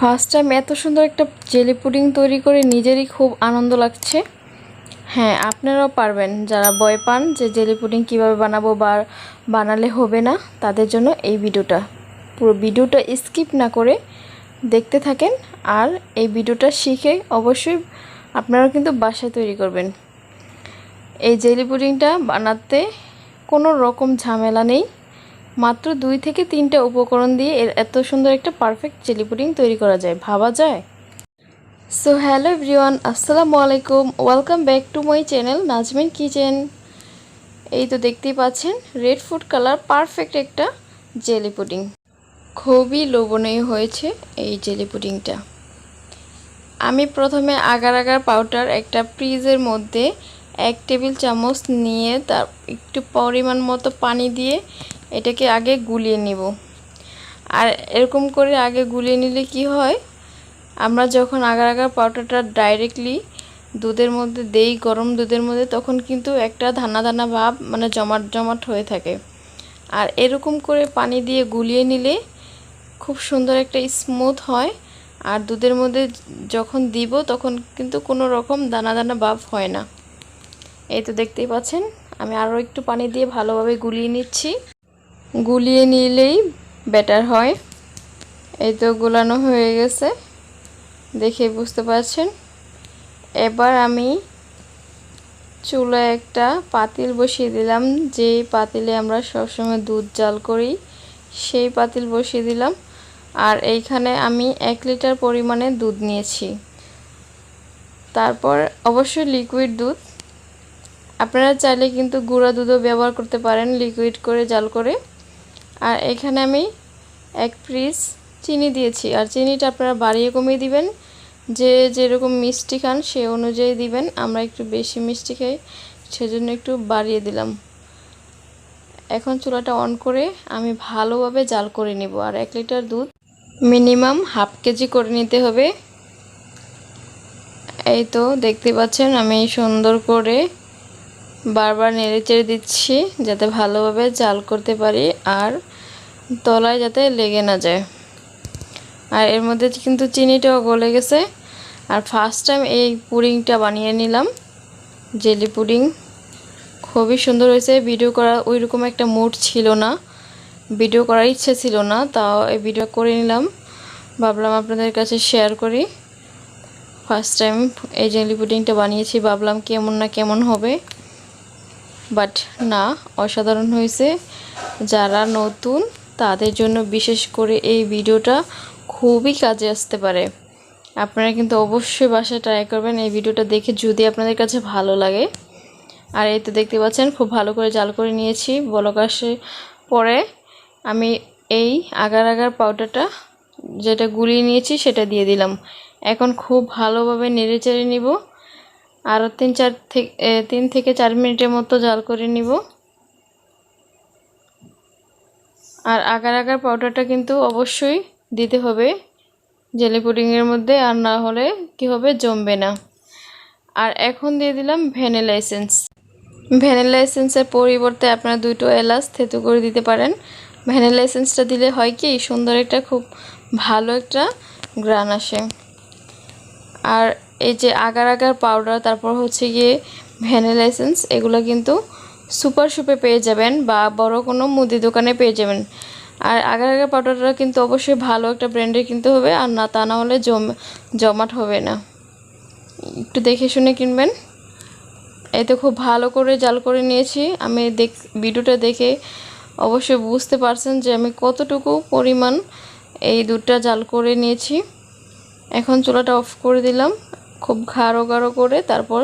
First time এত সুন্দর একটা জেলি পুডিং তৈরি করে নিজেরই খুব আনন্দ লাগছে। হ্যাঁ আপনারাও পারবেন। যারা ভয় পান যে জেলি পুডিং কীভাবে বানাবো বা বানালে হবে না, তাদের জন্য এই ভিডিওটা। পুরো ভিডিওটা স্কিপ না করে দেখতে থাকেন। আর এই ভিডিওটা শিখে অবশ্যই আপনারা কিন্তু বাসায় তৈরি করবেন। এই জেলি পুডিংটা বানাতে কোনো রকম ঝামেলা নেই। মাত্র দুই থেকে তিনটা উপকরণ দিয়ে এত সুন্দর একটা পারফেক্ট জেলি পুডিং তৈরি করা যায়। ভাবা যায়? সো হ্যালো এভরিওয়ান আসসালামু আলাইকুম। Welcome back to my channel Najmin kitchen এই তো দেখতেই পাচ্ছেন রেড ফুড কালার পারফেক্ট একটা জেলি পুডিং খুবই লোভনীয় হয়েছে এই জেলি পুডিংটা আমি প্রথমে আগার আগার পাউডার একটা ফ্রিজের মধ্যে এক টেবিল চামচ নিয়ে তার একটু পরিমাণ মতো পানি দিয়ে এটাকে আগে গুলিয়ে নিব। আর এরকম করে আগে গুলিয়ে নিলে কি হয়? আমরা যখন আগার আগার পাউডারটা ডাইরেক্টলি দুধের মধ্যে দেই, গরম দুধের মধ্যে, তখন কিন্তু একটা ধানা ধানা ভাব মানে জমাট জমাট হয়ে থাকে। আর এরকম করে পানি দিয়ে গুলিয়ে নিলে খুব সুন্দর একটা স্মুথ হয়। আর দুধের মধ্যে যখন দিব, তখন কিন্তু কোনো রকম দানা দানা ভাব হয় না। এই তো দেখতেই পাচ্ছেন, আমি আরও একটু পানি দিয়ে ভালোভাবে গুলিয়ে নিচ্ছি। গুলিয়ে নিলেই বেটার হয়। এই তো গুলানো হয়ে গেছে দেখে বুঝতে পারছেন। এবার আমি চুলায় একটা পাতিল বসিয়ে দিলাম, যেই পাতিলে আমরা সবসময় দুধ জাল করি, সেই পাতিল বসিয়ে দিলাম। আর এইখানে আমি এক লিটার পরিমাণে দুধ নিয়েছি। তারপর অবশ্যই লিকুইড দুধ আপনারা চাইলে কিন্তু গুঁড়া দুধও ব্যবহার করতে পারেন লিকুইড করে, জাল করে। আর এখানে আমি এক পিস চিনি দিয়েছি। আর চিনিটা আপনারা বাড়িয়ে কমিয়ে দিবেন। যে যেরকম মিষ্টি খান সে অনুযায়ী দিবেন। আমরা একটু বেশি মিষ্টি খাই, সেজন্য একটু বাড়িয়ে দিলাম। এখন চুলাটা অন করে আমি ভালোভাবে জাল করে নিব। আর এক লিটার দুধ মিনিমাম হাফ কেজি করে নিতে হবে। এই তো দেখতে পাচ্ছেন আমি সুন্দর করে বারবার নেড়ে চেড়ে দিচ্ছি যাতে ভালোভাবে জাল করতে পারি আর তলায় যাতে লেগে না যায়। আর এর মধ্যে কিন্তু চিনিটাও গলে গেছে। আর ফার্স্ট টাইম এই পুডিংটা বানিয়ে নিলাম, জেলি পুডিং খুবই সুন্দর হয়েছে। ভিডিও করার ওই রকম একটা মুড ছিল না। ভিডিও করার ইচ্ছে ছিল না, তাও এই ভিডিও করে নিলাম। ভাবলাম আপনাদের কাছে শেয়ার করি। ফার্স্ট টাইম এই জেলি পুডিংটা বানিয়েছি, ভাবলাম কেমন না কেমন হবে। বাট না, অসাধারণ হয়েছে। যারা নতুন, তাদের জন্য বিশেষ করে এই ভিডিওটা খুবই কাজে আসতে পারে। আপনারা কিন্তু অবশ্যই বাসায় ট্রাই করবেন এই ভিডিওটা দেখে যদি আপনাদের কাছে ভালো লাগে। আর এই তো দেখতে পাচ্ছেন, খুব ভালো করে জাল করে নিয়েছি। বলক আসে পরে আমি এই আগার আগার পাউডারটা যেটা গুলিয়ে নিয়েছি সেটা দিয়ে দিলাম। এখন খুব ভালোভাবে নেড়ে চেড়ে নিব। আরও তিন চার থেকে তিন থেকে চার মিনিটের মতো জাল করে নিব। আর আগার আগার পাউডারটা কিন্তু অবশ্যই দিতে হবে। জেলি পুডিংয়ের মধ্যে আর না হলে কি হবে, জমবে না। আর এখন দিয়ে দিলাম ভ্যানিলা এসেন্স। ভ্যানিলা এসেন্সের পরিবর্তে আপনারা দুটো এলাচ থেতু করে দিতে পারেন। ভ্যানিলা এসেন্সটা দিলে হয় কি, সুন্দর একটা খুব ভালো একটা গ্রান আসে। আর এই যে আগার আগার পাউডার তারপর হচ্ছে গিয়ে ভ্যানিলা এসেন্স এগুলো কিন্তু সুপার সুপে পেয়ে যাবেন বা বড় কোনো মুদি দোকানে পেয়ে যাবেন। আর আগার আগার পাউডারটা কিন্তু অবশ্যই ভালো একটা ব্র্যান্ডের কিনতে হবে, আর না তা না হলে জম, জমাট হবে না। একটু দেখে শুনে কিনবেন। এই তো খুব ভালো করে জাল করে নিয়েছি। আমি দেখ, ভিডিওটা দেখে অবশ্যই বুঝতে পারছেন যে আমি কতটুকু পরিমাণ এই দুধটা জাল করে নিয়েছি। এখন চুলাটা অফ করে দিলাম। খুব ঘাড়ো গাঢ় করে তারপর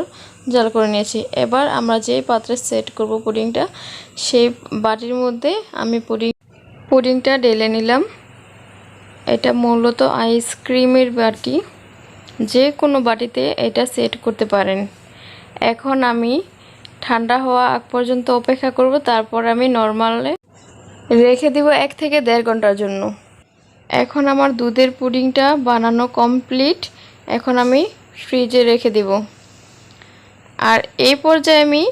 জাল করে নিয়েছি। এবার আমরা যে পাত্রে সেট করব পুডিংটা, সেই বাটির মধ্যে আমি পুডিং পুডিংটা ঢেলে নিলাম। এটা মূলত আইসক্রিমের বাটি। যে কোনো বাটিতে এটা সেট করতে পারেন। এখন আমি ঠান্ডা হওয়া আগ পর্যন্ত অপেক্ষা করব, তারপর আমি নর্মালে রেখে দিব এক থেকে দেড় ঘণ্টার জন্য। এখন আমার দুধের পুডিংটা বানানো কমপ্লিট এখন আমি ফ্রিজে রেখে দেব। আর এই পর্যায়ে আমি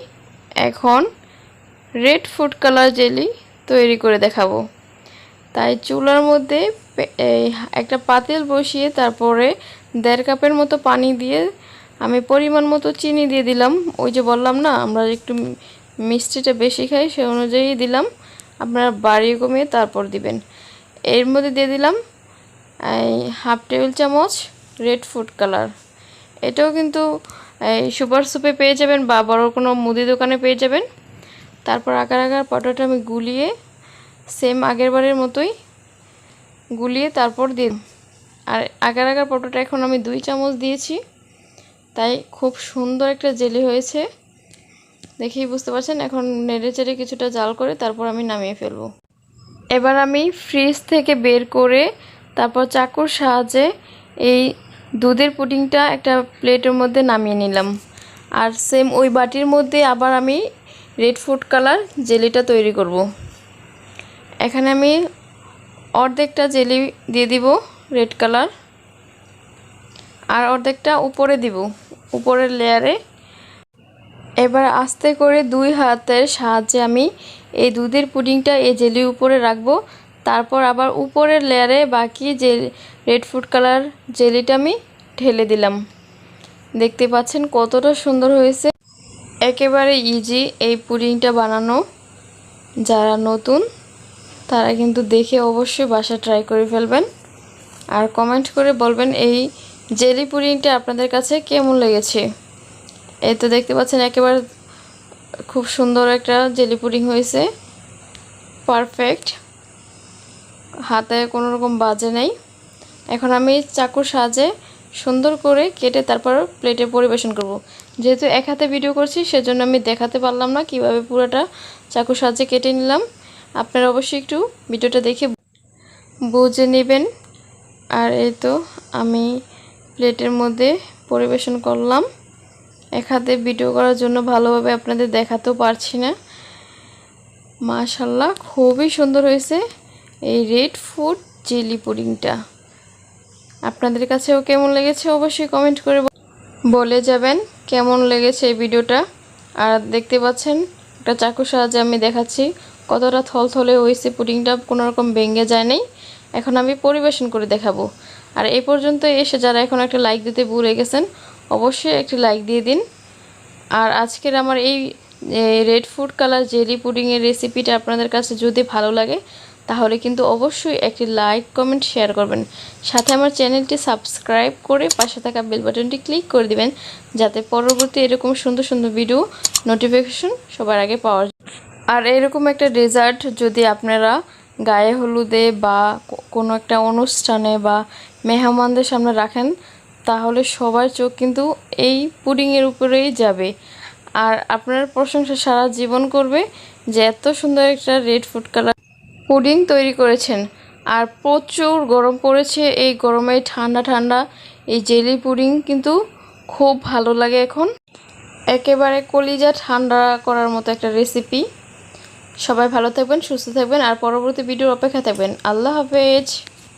এখন রেড ফুড কালার জেলি তৈরি করে দেখাবো। তাই চুলার মধ্যে একটা পাতিল বসিয়ে তারপরে দেড় কাপের মতো পানি দিয়ে আমি পরিমাণ মতো চিনি দিয়ে দিলাম। ওই যে বললাম না, আমরা একটু মিষ্টিটা বেশি খাই সে অনুযায়ী দিলাম। আপনারা বাড়িয়ে কমিয়ে তারপর দিবেন। এর মধ্যে দিয়ে দিলাম এই হাফ টেবিল চামচ রেড ফুড কালার। এটাও কিন্তু, এই সুপার সুপে পেয়ে যাবেন বা বড় কোনো মুদি দোকানে পেয়ে যাবেন। তারপর আকার আকার পটোটা আমি গুলিয়ে সেম আগের বারের মতোই গুলিয়ে তারপর দিন। আর আগার আগার পটোটা এখন আমি দুই চামচ দিয়েছি, তাই খুব সুন্দর একটা জেলি হয়েছে। দেখেই বুঝতে পারছেন, এখন নেড়ে চেড়ে কিছুটা জাল করে তারপর আমি নামিয়ে ফেলব। এবার আমি ফ্রিজ থেকে বের করে তারপর চাকুর সাহায্যে এই দুধের পুডিংটা একটা প্লেটের মধ্যে নামিয়ে নিলাম আর সেম ওই বাটির মধ্যে আবার আমি রেড ফুড কালার জেলিটা তৈরি করব। এখানে আমি অর্ধেকটা জেলি দিয়ে দিব রেড কালার আর অর্ধেকটা উপরে দিব, উপরের লেয়ারে এবার আস্তে করে দুই হাতের সাহায্যে আমি এই দুধের পুডিংটা এই জেলির উপরে রাখব তারপর আবার উপরের লেয়ারে বাকি যে রেড ফুড কালার জেলিটা আমি ঢেলে দিলাম। দেখতে পাচ্ছেন কতটা সুন্দর হয়েছে। একেবারে ইজি এই পুডিংটা বানানো। যারা নতুন, তারা কিন্তু দেখে অবশ্যই বাসা ট্রাই করে ফেলবেন। আর কমেন্ট করে বলবেন এই জেলি পুডিংটা আপনাদের কাছে কেমন লেগেছে। এই তো দেখতে পাচ্ছেন একেবারে খুব সুন্দর একটা জেলি পুডিং হয়েছে। পারফেক্ট হাতে কোনো রকম বাজে নেই। এখন আমি চাকুর সাজে সুন্দর করে কেটে তারপর প্লেটে পরিবেশন করব। যেহেতু এক হাতে ভিডিও করছি, সেজন্য আমি দেখাতে পারলাম না কীভাবে পুরোটা চাকুর সাজে কেটে নিলাম। আপনারা অবশ্যই একটু ভিডিওটা দেখে বুঝে নেবেন। আর এই তো আমি প্লেটের মধ্যে পরিবেশন করলাম। এক হাতে ভিডিও করার জন্য ভালোভাবে আপনাদের দেখাতেও পারছি না। মাশাল্লাহ, খুবই সুন্দর হয়েছে। এই রেড ফুড চিলি পুডিংটা আপনাদের কাছেও কেমন লেগেছে অবশ্যই কমেন্ট করে বলে যাবেন কেমন লেগেছে এই ভিডিওটা। আর দেখতে পাচ্ছেন, একটা চাকুর সাহায্যে আমি দেখাচ্ছি কতটা থলথলে হয়েছে পুডিংটা কোনো রকম ভেঙে যায় নাই। এখন আমি পরিবেশন করে দেখাবো। আর এই পর্যন্ত এসে যারা এখন একটা লাইক দিতে ভুলে গেছেন, অবশ্যই একটি লাইক দিয়ে দিন। আর আজকের আমার এই রেড ফুড কালার জেলি পুডিংয়ের রেসিপিটা আপনাদের কাছে যদি ভালো লাগে তাহলে কিন্তু অবশ্যই একটি লাইক, কমেন্ট, শেয়ার করবেন। সাথে আমার চ্যানেলটি সাবস্ক্রাইব করে পাশে থাকা বেল বাটনটি ক্লিক করে দিবেন, যাতে পরবর্তী এরকম সুন্দর সুন্দর ভিডিও নোটিফিকেশন সবার আগে পাওয়া যায়। আর এরকম একটা ডেজার্ট যদি আপনারা গায়ে হলুদে বা কোনো একটা অনুষ্ঠানে বা মেহমানদের সামনে রাখেন, তাহলে সবার চোখ কিন্তু এই পুডিংয়ের উপরেই যাবে। আর আপনার প্রশংসা সারা জীবন করবে যে এত সুন্দর একটা রেড ফুড কালার পুডিং তৈরি করেছেন। আর প্রচুর গরম পড়েছে, এই গরমে ঠান্ডা ঠান্ডা এই জেলি পুডিং কিন্তু খুব ভালো লাগে এখন। একেবারে কলিজা ঠান্ডা করার মতো একটা রেসিপি সবাই ভালো থাকবেন, সুস্থ থাকবেন, আর পরবর্তী ভিডিওর অপেক্ষা থাকবেন। আল্লাহ হাফেজ।